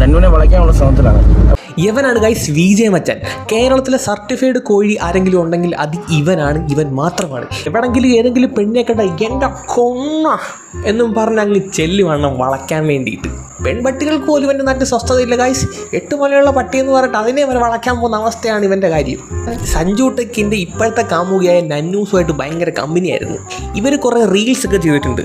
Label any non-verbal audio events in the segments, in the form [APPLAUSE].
നന്നുവിനെ വളയ്ക്കാനുള്ള ശ്രമത്തിലാണ്. ഇവനാണ് guys we J മച്ചൻ കേരളത്തിലെ സർട്ടിഫൈഡ് കോഴി ആരെങ്കിലും ഉണ്ടെങ്കിൽ അത് ഇവനാണ് ഇവൻ മാത്രമാണ്. എവിടെങ്കിലും ഏതെങ്കിലും പെണ്ണിനെ കണ്ട എന്റെ കൊന്ന എന്നും പറഞ്ഞ് അങ്ങ് ചെല്ലുവണ്ണം വളയ്ക്കാൻ വേണ്ടിയിട്ട്. പെൺപട്ടികൾക്ക് പോലും ഇവന്റെ നാട്ടിൽ സ്വസ്ഥതയില്ല ഗൈസ് എട്ട് മലയുള്ള പട്ടി എന്ന് പറഞ്ഞിട്ട് അതിനെ അവർ വളയ്ക്കാൻ പോകുന്ന അവസ്ഥയാണ് ഇവന്റെ കാര്യം. സഞ്ജു ടെക്കിന്റെ ഇപ്പോഴത്തെ കാമുകിയായ നന്നൂസുമായിട്ട് ഭയങ്കര കമ്പനിയായിരുന്നു. ഇവർ കുറേ റീൽസ് ഒക്കെ ചെയ്തിട്ടുണ്ട്.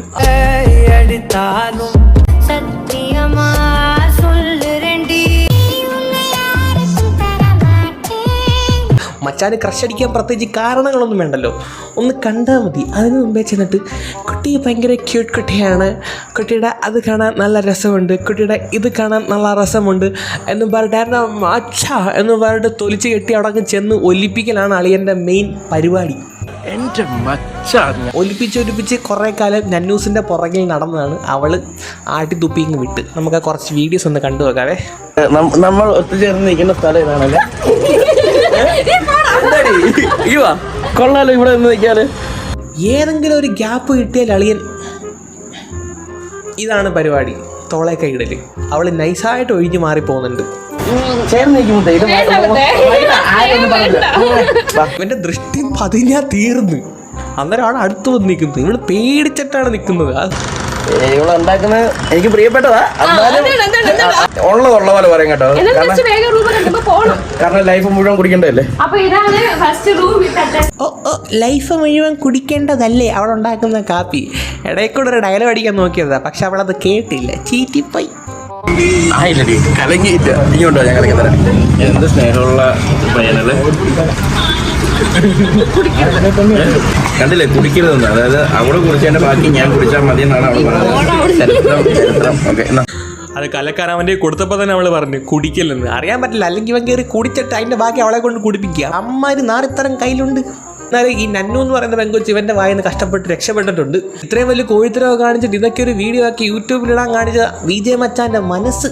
മച്ചാന് ക്രഷ് അടിക്കാൻ പ്രത്യേകിച്ച് കാരണങ്ങളൊന്നും വേണ്ടല്ലോ. ഒന്ന് കണ്ടാൽ മതി. അതിന് മുമ്പേ ചെന്നിട്ട് കുട്ടി ഭയങ്കര ക്യൂട്ട് കുട്ടിയാണ്. കുട്ടിയുടെ അത് കാണാൻ നല്ല രസമുണ്ട്. കുട്ടിയുടെ ഇത് കാണാൻ നല്ല രസമുണ്ട്. എന്ന് പറഞ്ഞിട്ട് അച്ഛ എന്ന് പറഞ്ഞിട്ട് തൊലിച്ച് കെട്ടി അവിടെ അങ്ങ് ചെന്ന് ഒലിപ്പിക്കലാണ് അളിയന്റെ മെയിൻ പരിപാടി. എന്റെ മച്ച. ഒലിപ്പിച്ച് ഒലിപ്പിച്ച് കുറേ കാലം നന്നൂസിന്റെ പുറകിൽ നടന്നതാണ്. അവൾ ആട്ടി തുപ്പി ഇങ്ങ് വിട്ട്. നമുക്ക് ആ കുറച്ച് വീഡിയോസ് ഒന്ന് കണ്ടു നോക്കാവേ. നമ്മൾ ഒത്തുചേർന്ന് നിൽക്കുന്ന സ്ഥലം ഇതാണല്ലേ? [LAUGHS] ഈ കൊള്ളാലോ ഇവിടെ നിന്ന് നിൽക്കാൽ ഏതെങ്കിലും ഒരു ഗ്യാപ്പ് കിട്ടിയാൽ അളിയൻ ഇതാണ് പരിപാടി. തോളെ കൈയിടൽ. അവൾ നൈസായിട്ട് ഒഴിഞ്ഞു മാറി പോകുന്നുണ്ട് എന്റെ ഇവന്റെ ദൃഷ്ടി പതിഞ്ഞാ തീർന്ന്. അന്നേരമാണ് അടുത്ത് വന്ന് നിൽക്കുന്നത് ഇവൾ പേടിച്ചിട്ടാണ് നിൽക്കുന്നത്. ഇവൾ ഉണ്ടാക്കുന്നത് എനിക്ക് പ്രിയപ്പെട്ടതാ. ഉള്ളത് ഉള്ള പോലെ പറയും കേട്ടോ. കാരണം വേഗം റൂം കണ്ടുമ്പോ പോണം. കാരണം ലൈഫ് മുഴുവൻ കുടിക്കണ്ടല്ലേ അപ്പൊ ഇതാണ് ഫസ്റ്റ് റൂം ഇട്ടട്ടെ ഓ ഓ ലൈഫ് മുഴുവൻ കുടിക്കേണ്ടതല്ലേ അവൾ ഉണ്ടാക്കുന്ന കാപ്പി? ഇടയിൽ കൂടെ ഒരു ഡയലോഗ് അടിക്കാൻ നോക്കിയതാ പക്ഷെ അവളത് കേട്ടില്ല. ചീറ്റിപ്പോയി. ആയില്ലടി. കലങ്ങിയില്ല. ഉണ്ടോ? ഞാൻ കളിക്കുന്നത് തരാം. എന്ത് സ്നേഹമുള്ള പയ്യനല്ലേ കണ്ടില്ലേ കുടിക്കരുതെന്ന്. അതായത് അവിടെ കുടിച്ചതിന്റെ ബാക്കി ഞാൻ കുടിച്ചാൽ മതി എന്നാണ് അവൾ പറഞ്ഞത്. ചരിത്രം ചരിത്രം. ഓക്കെ എന്നാ. അത് കലക്കാരൻ അവന്റെ കൊടുത്തപ്പോൾ തന്നെ അവൾ പറഞ്ഞു കുടിക്കില്ലെന്ന്. അറിയാൻ പറ്റില്ല അല്ലെങ്കിൽ ഇവൻ കയറി കുടിച്ചിട്ട് അതിന്റെ ബാക്കി അവളെ കൊണ്ട് കുടിപ്പിക്കുക. അമ്മാര് നാറിത്തരം കയ്യിലുണ്ട്. എന്നാലും ഈ നന്നു എന്ന് പറയുന്ന പെങ്കൊച്ച് ഇവന്റെ വായിന്ന് കഷ്ടപ്പെട്ട് രക്ഷപ്പെട്ടിട്ടുണ്ട്. ഇത്രയും വലിയ കോഴിത്തരവ് കാണിച്ചിട്ട് ഇതൊക്കെ ഒരു വീഡിയോ ആക്കി യൂട്യൂബിലിടാൻ കാണിച്ച വിജയ മച്ചാന്റെ മനസ്സ്.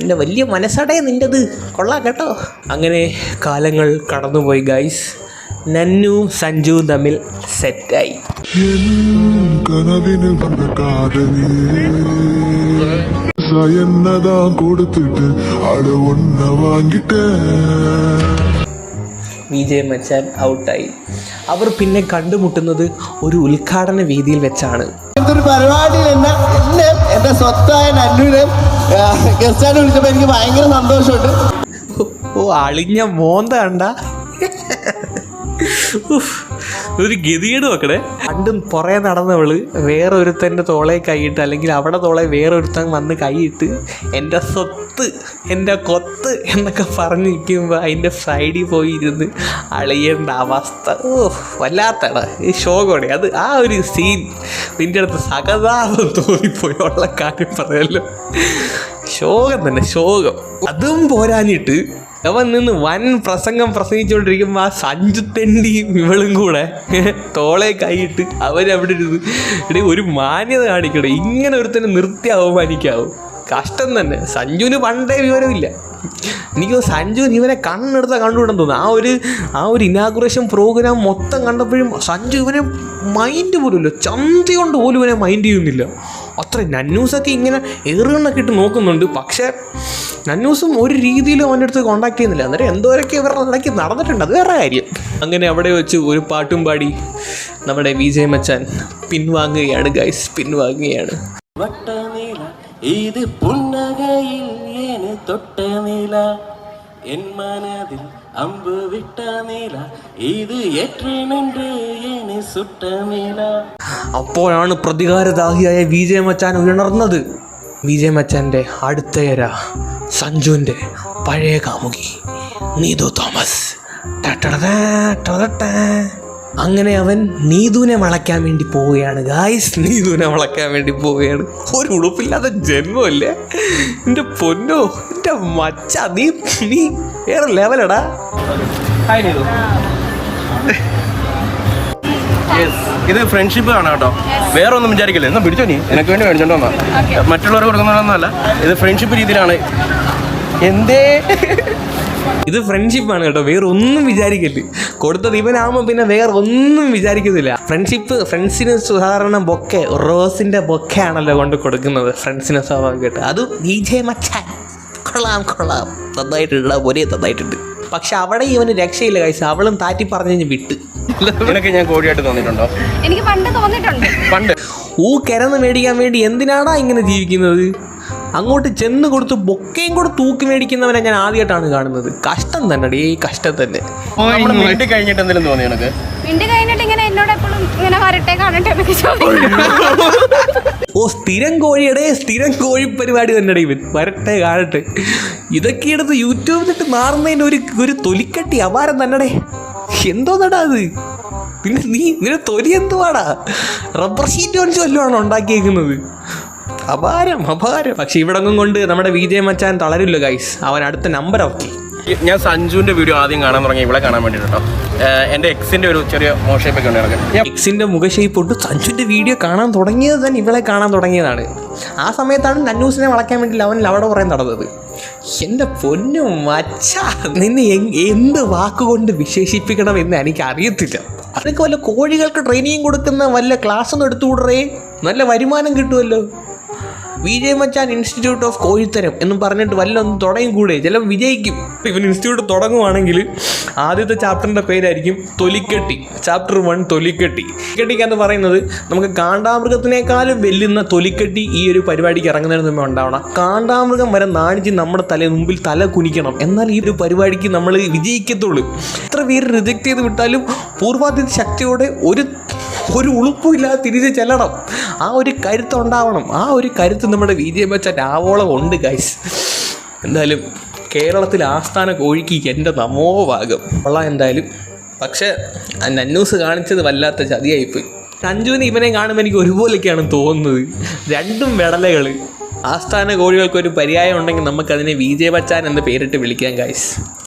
എന്റെ വലിയ മനസ്സടയ നിന്റെത് കൊള്ളാം കേട്ടോ. അങ്ങനെ കാലങ്ങൾ കടന്നുപോയി ഗൈസ് നന്നുവും സഞ്ജു തമ്മിൽ സെറ്റായി കൊടുത്തിട്ട് വാങ്ങിട്ട്. വിജയ് മച്ചാൻ ഔട്ടായി അവർ പിന്നെ കണ്ടുമുട്ടുന്നത് ഒരു ഉദ്ഘാടന വേദിയിൽ വെച്ചാണ്. പരിപാടി എന്നെ എന്നെ സ്വത്തായ നന്നുവിനെ ഗസ്റ്റായിട്ട് വിളിച്ചപ്പോൾ എനിക്ക് ഭയങ്കര സന്തോഷമുണ്ട്. ഓ, അളിഞ്ഞ മോന്ത കണ്ട? ഒരു ഗതികേട് നോക്കണേ പണ്ടും പുറകെ നടന്നവൾ വേറെ ഒരുത്തന്റെ തോളെ കൈയിട്ട് അല്ലെങ്കിൽ അവിടെ തോളെ വേറെ ഒരുത്തൻ വന്ന് കൈയിട്ട് എന്റെ സ്വത്ത് എന്റെ കൊത്ത് എന്നൊക്കെ പറഞ്ഞ് നിൽക്കുമ്പോൾ അതിന്റെ സൈഡിൽ പോയി ഇരുന്ന് അളിയേണ്ട അവസ്ഥ. ഓ വല്ലാത്തട ഈ ഷോകോടെ അത് ആ ഒരു സീൻ നിന്റെ അടുത്ത് സകതാപം തോന്നിപ്പോയി. ഉള്ള കാര്യം പറയല്ലോ. ശോകം തന്നെ ശോകം. അതും പോരാഞ്ഞിട്ട് അവൻ നിന്ന് വൻ പ്രസംഗം പ്രസംഗിച്ചുകൊണ്ടിരിക്കുമ്പോൾ ആ സഞ്ജു തെണ്ടിയും ഇവളും കൂടെ തോളെ കൈയിട്ട് അവരവിടെ ഇരുന്ന് എടീ ഒരു മാന്യത കാണിക്കട്ടെ ഇങ്ങനെ ഒരുത്തന്നെ നിർത്തി അവമാനിക്കാവും കഷ്ടം തന്നെ. സഞ്ജുവിന് പണ്ടേ വിവരമില്ല. എനിക്ക് സഞ്ജു ഇവനെ കണ്ണെടുത്താൽ കണ്ടുവിടാൻ തോന്നുന്നു. ആ ഒരു ആ ഒരു ഇനാഗുറേഷൻ പ്രോഗ്രാം മൊത്തം കണ്ടപ്പോഴും സഞ്ജു ഇവനെ മൈൻഡ് പോലുമില്ല. ചന്ത കൊണ്ട് പോലും ഇവനെ മൈൻഡ് ചെയ്യുന്നില്ല. അത്ര നന്നൂസൊക്കെ ഇങ്ങനെ ഏറുകണ്ണൊക്കെ ഇട്ട് നോക്കുന്നുണ്ട്. പക്ഷേ നന്നൂസും ഒരു രീതിയിലും അവന്റെ അടുത്ത് കോണ്ടാക്ട് ചെയ്യുന്നില്ല. അന്നേരം എന്തോരൊക്കെ ഇവരുടെ ഇടയ്ക്ക് നടന്നിട്ടുണ്ട്. അത് വേറെ കാര്യം. അങ്ങനെ അവിടെ വെച്ച് ഒരു പാട്ടും പാടി നമ്മുടെ വിജയ് മച്ചാൻ പിൻവാങ്ങുകയാണ് ഗൈസ് പിൻവാങ്ങുകയാണ്. ഇത് പുന്നകയിൽ തൊട്ട നില എൻ മനതിൽ അമ്പ് വിട്ട നില ഇത് സുട്ട നില അപ്പോഴാണ് പ്രതികാരദാഹിയായ വിജയ മച്ചാൻ ഉയർന്നത്. വിജയ മച്ചാന്റെ അടുത്തയര സഞ്ജുവിന്റെ പഴയ കാമുകി നീതു തോമസ്. അങ്ങനെ അവൻ നീതുവിനെ വളയ്ക്കാൻ വേണ്ടി പോവുകയാണ്. ഗായ്സ് നീതുവിനെ വളയ്ക്കാൻ വേണ്ടി പോവുകയാണ്. ഒരു ഉടുപ്പില്ലാത്ത ജന്മമല്ലേ? എന്റെ പൊന്നോ എന്റെ മച്ച നീ നീ വേറെ ലെവലടാ. ഇത് ഫ്രണ്ട്ഷിപ്പ് ആണ് കേട്ടോ. വേറെ ഒന്നും വിചാരിക്കില്ല? എന്നാ പിടിച്ചോ നീ. എനിക്ക് വേണ്ടി മേടിച്ചോണ്ടോ മറ്റുള്ളവർ കൊടുക്കുന്നതല്ല ഇത് ഫ്രണ്ട്ഷിപ്പ് രീതിയിലാണ്. എന്തേ? ഇത് ഫ്രണ്ട്ഷിപ്പാണ് കേട്ടോ. വേറെ ഒന്നും വിചാരിക്കൽ കൊടുത്തത് ഇവനാകുമ്പോൾ പിന്നെ വേറെ ഒന്നും വിചാരിക്കുന്നില്ല ഫ്രണ്ട്ഷിപ്പ് ഫ്രണ്ട്സിന് സാധാരണ ബൊക്കെ റോസിന്റെ ബൊക്കെ ആണല്ലോ കൊണ്ട് കൊടുക്കുന്നത്. ഫ്രണ്ട്സിനെ സ്വാഭാവികമായിട്ട് അത് വിജയ മച്ചാൻ. കൊള്ളാം കൊള്ളാം. നന്നായിട്ടുണ്ട്. ഒരേ നന്നായിട്ടുണ്ട്. പക്ഷെ അവിടെ ഇവന് രക്ഷയില്ല കഴിച്ച അവളും താറ്റി പറഞ്ഞു വിട്ട്. നിനക്ക് ഞാൻ കോഴിയായിട്ട് തോന്നിയിട്ടുണ്ടോ? എനിക്ക് പണ്ട് തോന്നിയിട്ടുണ്ട്. പണ്ട്. ഊ കിരന്ന് മേടിക്കാൻ വേണ്ടി എന്തിനാടാ ഇങ്ങനെ ജീവിക്കുന്നത്? അങ്ങോട്ട് ചെന്ന് കൊടുത്ത് ബൊക്കയും കൂടെ തൂക്കി മേടിക്കുന്നവനെ ഞാൻ ആദ്യമായിട്ടാണ് കാണുന്നത്. കഷ്ടം തന്നെ ഈ കഷ്ടം തന്നെ. കഴിഞ്ഞിട്ട് എന്തെങ്കിലും തോന്നി നിനക്ക്? മിണ്ടി കഴിഞ്ഞിട്ട് ഇങ്ങനെ എന്നോട് എപ്പോഴും ഇങ്ങനെ വരട്ടെ കാണട്ടെ എന്നൊക്കെ ചോദിക്കും. ഓ സ്ഥിരം കോഴിയുടെ സ്ഥിരം കോഴി പരിപാടി തന്നെ ഇവൻ. വരട്ടെ കാണട്ടെ. ഇതൊക്കെ എടുത്ത് യൂട്യൂബിലിട്ട് മാറുന്നതിന്റെ ഒരു ഒരു തൊലിക്കട്ടി അപാരം തന്നെടേ. എന്തോന്നടാ അത്? പിന്നെ നീ നിന്റെ തൊലി എന്തുവാടാ? റബ്ബർ ഷീറ്റ് കൊണ്ട് വല്ലതുമാണ് ഉണ്ടാക്കിയേക്കുന്നത്? അപാരം അപാരം. പക്ഷെ ഇവിടെങ്ങും കൊണ്ട് നമ്മുടെ വിജയ മച്ചാൻ തളരില്ല ഗൈസ് അവൻ അടുത്ത നമ്പർ ഓക്കെ ഞാൻ സഞ്ജുവിന്റെ വീഡിയോ ആദ്യം കാണാൻ തുടങ്ങി ഇവിടെ കാണാൻ വേണ്ടിയിട്ട് കേട്ടോ ഏഹ് എന്റെ എക്സിന്റെ ഒരു ചെറിയ എനിക്ക് ഞാൻ എക്സിന്റെ മുഖശേപ്പ് കൊണ്ട് സഞ്ജുവിന്റെ വീഡിയോ കാണാൻ തുടങ്ങിയത് തന്നെ ഇവളെ കാണാൻ തുടങ്ങിയതാണ്. ആ സമയത്താണ് നന്നൂസിനെ വളയ്ക്കാൻ വേണ്ടി അവൻ ലവട പറയാൻ നടന്നത്. എന്റെ പൊന്നു മച്ച നിന്നെ എന്ത് വാക്കുകൊണ്ട് വിശേഷിപ്പിക്കണം എന്ന് എനിക്ക് അറിയത്തില്ല അതൊക്കെ വല്ല കോഴികൾക്ക് ട്രെയിനിങ് കൊടുക്കുന്ന വല്ല ക്ലാസ് ഒന്നും എടുത്തുകൂടറേ? നല്ല വരുമാനം കിട്ടുമല്ലോ വിജയ മച്ചാൻ ഇൻസ്റ്റിറ്റ്യൂട്ട് ഓഫ് കോഴിത്തരം എന്നും പറഞ്ഞിട്ട് വല്ലൊന്നും തുടങ്ങി കൂടെ. ചിലപ്പോൾ വിജയിക്കും. ഇവൻ ഇൻസ്റ്റിറ്റ്യൂട്ട് തുടങ്ങുവാണെങ്കിൽ ആദ്യത്തെ ചാപ്റ്ററിന്റെ പേരായിരിക്കും തൊലിക്കെട്ടി. Chapter one തൊലിക്കെട്ടി. എന്ന് പറയുന്നത് നമുക്ക് കാണ്ടാമൃഗത്തിനേക്കാളും വെല്ലുന്ന തൊലിക്കെട്ടി ഈ ഒരു പരിപാടിക്ക് ഇറങ്ങുന്നതിന് മുമ്പ് ഉണ്ടാവണം. കാണ്ടാമൃഗം വരെ നാണിച്ച് നമ്മുടെ തല മുമ്പിൽ തല കുനിക്കണം. എന്നാൽ ഈ ഒരു പരിപാടിക്ക് നമ്മൾ വിജയിക്കത്തുള്ളൂ. എത്ര പേര് റിജക്ട് ചെയ്ത് വിട്ടാലും പൂർവാധിത ശക്തിയോടെ ഒരു ഒരു ഉളുപ്പുമില്ലാതെ തിരിച്ച് ചെല്ലണം. ആ ഒരു കരുത്ത് ഉണ്ടാവണം. ആ ഒരു കരുത്ത് നമ്മുടെ വി. ജെ. ബച്ച രാവോളം ഉണ്ട് ഗൈസ് എന്തായാലും കേരളത്തിൽ ആസ്ഥാന കോഴിക്ക് എന്റെ നമോ ഭാഗം. കൊള്ളാം എന്തായാലും. പക്ഷേ നന്നൂസ് കാണിച്ചത് വല്ലാത്ത ചതിയായിപ്പോയി. അഞ്ജുവിന് ഇവനെ കാണുമ്പോൾ എനിക്ക് ഒരുപോലെയൊക്കെയാണ് തോന്നുന്നത്. രണ്ടും വെടലകൾ ആസ്ഥാന കോഴികൾക്ക് ഒരു പര്യായം ഉണ്ടെങ്കിൽ നമുക്കതിനെ വി. ജെ. ബച്ചാൻ എന്ന് പേരിട്ട് വിളിക്കാം ഗൈസ്